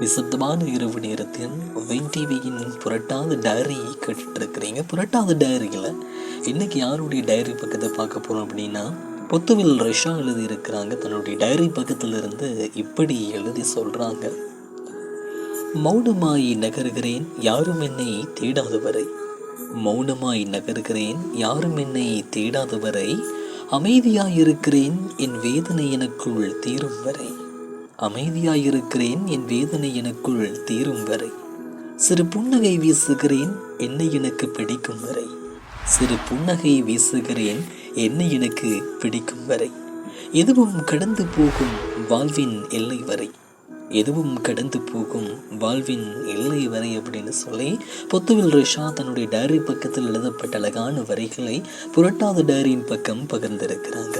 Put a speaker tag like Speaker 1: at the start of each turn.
Speaker 1: நிசப்தமான இரவு நேரத்தில் வெயின் டிவியின் புரட்டாத டைரி கேட்டுட்ருக்கிறீங்க புரட்டாத டைரியில் இன்றைக்கி யாருடைய டைரி பக்கத்தை பார்க்க போகிறோம் அப்படின்னா பொத்துவில் ரஷ்யா எழுதியிருக்கிறாங்க. தன்னுடைய டைரி பக்கத்திலிருந்து இப்படி எழுதி சொல்கிறாங்க மௌனமாய் நகருகிறேன் யாரும் என்னை தேடாத வரை மௌனமாய் நகருகிறேன் யாரும் என்னை தேடாத வரை அமைதியாயிருக்கிறேன் என் வேதனை எனக்குள் தீரும் வரை. அமைதியாயிருக்கிறேன் என் வேதனை எனக்குள் தீரும் வரை. சிறு புன்னகை வீசுகிறேன் என்னை எனக்கு பிடிக்கும் வரை. சிறு புன்னகை வீசுகிறேன் என்னை எனக்கு பிடிக்கும் வரை. எதுவும் கடந்து போகும் வாழ்வின் எல்லை வரை. எதுவும் கடந்து போகும் வாழ்வின் எல்லை வரை அப்படின்னு சொல்லி பொத்துவில் ரிஷா தன்னுடைய டைரி பக்கத்தில் எழுதப்பட்ட அழகான வரிகளை புரட்டாத டைரியின் பக்கம் பகிர்ந்திருக்கிறாங்க